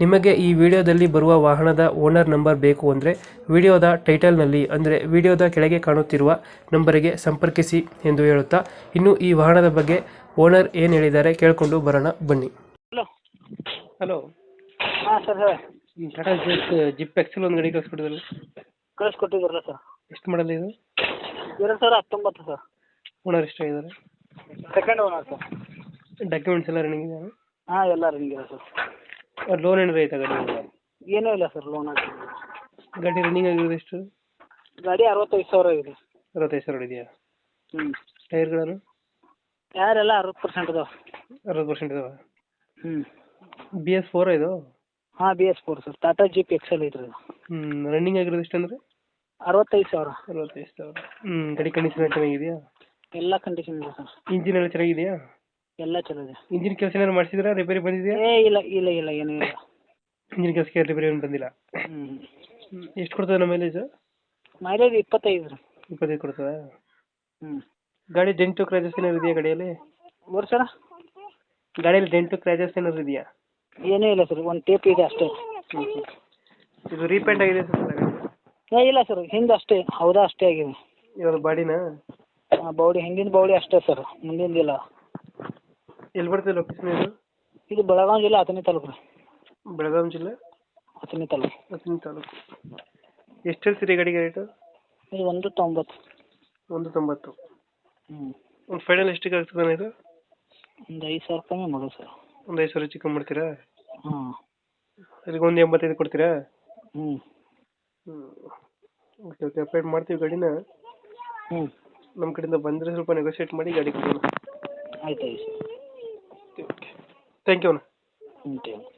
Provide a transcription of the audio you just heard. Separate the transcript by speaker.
Speaker 1: ನಿಮಗೆ ಈ ವಿಡಿಯೋದಲ್ಲಿ ಬರುವ ವಾಹನದ ಓನರ್ ನಂಬರ್ ಬೇಕು ಅಂದರೆ ವಿಡಿಯೋದ ಟೈಟಲ್ನಲ್ಲಿ ಅಂದರೆ ವಿಡಿಯೋದ ಕೆಳಗೆ ಕಾಣುತ್ತಿರುವ ನಂಬರಿಗೆ ಸಂಪರ್ಕಿಸಿ ಎಂದು ಹೇಳುತ್ತಾ ಇನ್ನು ಈ ವಾಹನದ ಬಗ್ಗೆ ಓನರ್ ಏನು ಹೇಳಿದ್ದಾರೆ ಕೇಳಿಕೊಂಡು ಬರೋಣ ಬನ್ನಿ.
Speaker 2: ಹಲೋ.
Speaker 1: ಹಲೋ.
Speaker 2: ಹಾಂ ಸರ್ ಹೇಳಿ.
Speaker 1: ಟಾಟಾ ಜಿಪ್ ಜಿಪ್ ಎಕ್ಸೆಲ್ ಒಂದು ಗಾಡಿ ಕಳಿಸ್ಕೊಟ್ಟಿದ್ರಲ್ಲ?
Speaker 2: ಕಳಿಸ್ಕೊಟ್ಟಿದ್ರಲ್ಲ ಸರ್.
Speaker 1: ಎಷ್ಟು ಮಾಡಲ್ಲ ಇದು?
Speaker 2: ಎರಡು ಸಾವಿರ ಹತ್ತೊಂಬತ್ತು sir.
Speaker 1: Owner ಎಷ್ಟಾಗಿದ್ದಾರೆ?
Speaker 2: Second owner sir.
Speaker 1: Documents ಎಲ್ಲ ರನ್ನಿಂಗ್ ಇದೆ
Speaker 2: ಹಾಂ ಎಲ್ಲ ರಿಂಗಿದೆ ಸರ್.
Speaker 1: ಲೋನ್ ಏನಾರು ಐತಾ ಗಾಡಿ
Speaker 2: ಏನೂ ಇಲ್ಲ ಸರ್ ಲೋನ್
Speaker 1: ಗಾಡಿ ರನ್ನಿಂಗ್ ಆಗಿರೋದು ಎಷ್ಟು?
Speaker 2: ಗಾಡಿ ಅರವತ್ತೈದು ಸಾವಿರ ಆಗಿದೆ.
Speaker 1: ಅರವತ್ತೈದು ಸಾವಿರ ಇದೆಯಾ?
Speaker 2: ಹ್ಞೂ
Speaker 1: ಟೈರ್ಗಳನ್ನು?
Speaker 2: ಯಾರೆಲ್ಲ ಅರವತ್ತು ಪರ್ಸೆಂಟ್ ಅದಾವೆ
Speaker 1: ಅರವತ್ತು ಪರ್ಸೆಂಟ್ ಇದಾವೆ?
Speaker 2: ಹ್ಞೂ
Speaker 1: ಬಿ ಎಸ್ ಫೋರ್ ಇದು?
Speaker 2: ಹಾಂ B S four sir Tata jeep Excel ಐತ್ರಿ ಅದು.
Speaker 1: ಹ್ಞೂ ರನ್ನಿಂಗ್ ಆಗಿರೋದು ಎಷ್ಟು ಅಂದರೆ?
Speaker 2: ಅರವತ್ತೈದು ಸಾವಿರ.
Speaker 1: ಅರವತ್ತೈದು ಸಾವಿರ. ಹ್ಞೂ ಗಾಡಿ ಕಂಡೀಷನ್ ಚೆನ್ನಾಗಿದೆಯಾ?
Speaker 2: ಎಲ್ಲ ಕಂಡೀಷನ್ ಇದೆ ಸರ್.
Speaker 1: ಇಂಜಿನ್ ಎಲ್ಲ ಚೆನ್ನಾಗಿದೆಯಾ?
Speaker 2: ಎಲ್ಲ ಚೆನ್ನಾಗಿದೆ. ಇದೆ
Speaker 1: ಇಂಜಿನ್ ಕೆಲಸ ಏನಾದ್ರು ಮಾಡಿಸಿದ್ರಾ ರಿಪೇರಿ ಬಂದಿದೆಯಾ
Speaker 2: ಏ ಇಲ್ಲ ಇಲ್ಲ ಇಲ್ಲ ಏನೂ ಇಲ್ಲ
Speaker 1: ಇಂಜಿನ್ ಕೆಲಸಕ್ಕೆ ರಿಪೇರಿ ಏನು ಬಂದಿಲ್ಲ.
Speaker 2: ಹ್ಞೂ
Speaker 1: ಎಷ್ಟು ಕೊಡ್ತದೆ ನಮ್ಮ ಮೈಲೇಜ್
Speaker 2: ಮೈಲೇಜ್ ಇಪ್ಪತ್ತೈದು. ರೀ
Speaker 1: ಇಪ್ಪತ್ತೈದು ಕೊಡ್ತದೆ?
Speaker 2: ಹ್ಞೂ
Speaker 1: ಗಾಡಿ ಡೆಂಟು ಕ್ರೈಜಸ್ ಏನಾದ್ರು ಇದೆಯಾ ಗಾಡಿಯಲ್ಲಿ?
Speaker 2: ಮೂರು ಸರ
Speaker 1: ಗಾಡಿಯಲ್ಲಿ ಡೆಂಟು ಕ್ರೈಜಸ್ ಏನಾದ್ರು ಇದೆಯಾ?
Speaker 2: ಏನೂ ಇಲ್ಲ ಸರ್ ಒಂದು ಟೇಪ್ ಇದೆ ಅಷ್ಟೇ.
Speaker 1: ಇದು ರೀಪೇಂಟ್ ಆಗಿದೆ ಸರ್
Speaker 2: ಏ ಇಲ್ಲ ಸರ್ ಹಿಂದೆ ಅಷ್ಟೇ ಹೌದಾ ಅಷ್ಟೇ ಆಗಿದೆ.
Speaker 1: ಇವಾಗ ಬಾಡಿನ?
Speaker 2: ಬೌಡಿ ಹಿಂದಿನ ಬೌಡಿ ಅಷ್ಟೇ ಸರ್ ಮುಂದಿಂದಿಲ್ಲ.
Speaker 1: ಎಲ್ಲಿ ಬರ್ತದೆ ಲೊಕೇಶನ್ ಇದು?
Speaker 2: ಇದು ಬೆಳಗಾವಿ ಜಿಲ್ಲೆ ಹತ್ತನೇ ತಾಲೂಕು ರೀ.
Speaker 1: ಬೆಳಗಾಂ ಜಿಲ್ಲೆ?
Speaker 2: ಹತ್ತನೇ ತಾಲೂಕು.
Speaker 1: ಹತ್ತಿನ ತಾಲೂಕು. ಎಷ್ಟು ಹೇಳ್ತೀರಿ ಗಾಡಿಗೆ ರೇಟು
Speaker 2: ಇದು ಒಂದು ತೊಂಬತ್ತು.
Speaker 1: ಒಂದು ತೊಂಬತ್ತು.
Speaker 2: ಹ್ಞೂ
Speaker 1: ಒಂದು ಫೈನಲ್ ಎಷ್ಟಿಗೆ ಆಗ್ತದೆ ಇದು?
Speaker 2: ಒಂದು ಐದು ಸಾವಿರ ರೂಪಾಯಿ ಮಾಡೋದು ಸರ್.
Speaker 1: ಒಂದು ಐದು ಸಾವಿರ ಚಿಕನ್ ಮಾಡ್ತೀರಾ?
Speaker 2: ಹಾಂ.
Speaker 1: ಅದಕ್ಕೆ ಒಂದು ಎಂಬತ್ತೈದು ಕೊಡ್ತೀರಾ?
Speaker 2: ಹ್ಞೂ
Speaker 1: ಹ್ಞೂ ಓಕೆ ಓಕೆ ಅಪ್ಡೇಟ್ ಮಾಡ್ತೀವಿ ಗಾಡಿನ.
Speaker 2: ಹ್ಞೂ
Speaker 1: ನಮ್ಮ ಕಡೆಯಿಂದ ಬಂದರೆ ಸ್ವಲ್ಪ ನೆಗೋಷಿಯೇಟ್ ಮಾಡಿ ಗಾಡಿ ಕೊಡೋಣ.
Speaker 2: ಆಯ್ತು ಆಯ್ತು.
Speaker 1: ಥ್ಯಾಂಕ್ ಯು ಅಣ್ಣ
Speaker 2: ಹ್ಞೂ ಥ್ಯಾಂಕ್ ಯು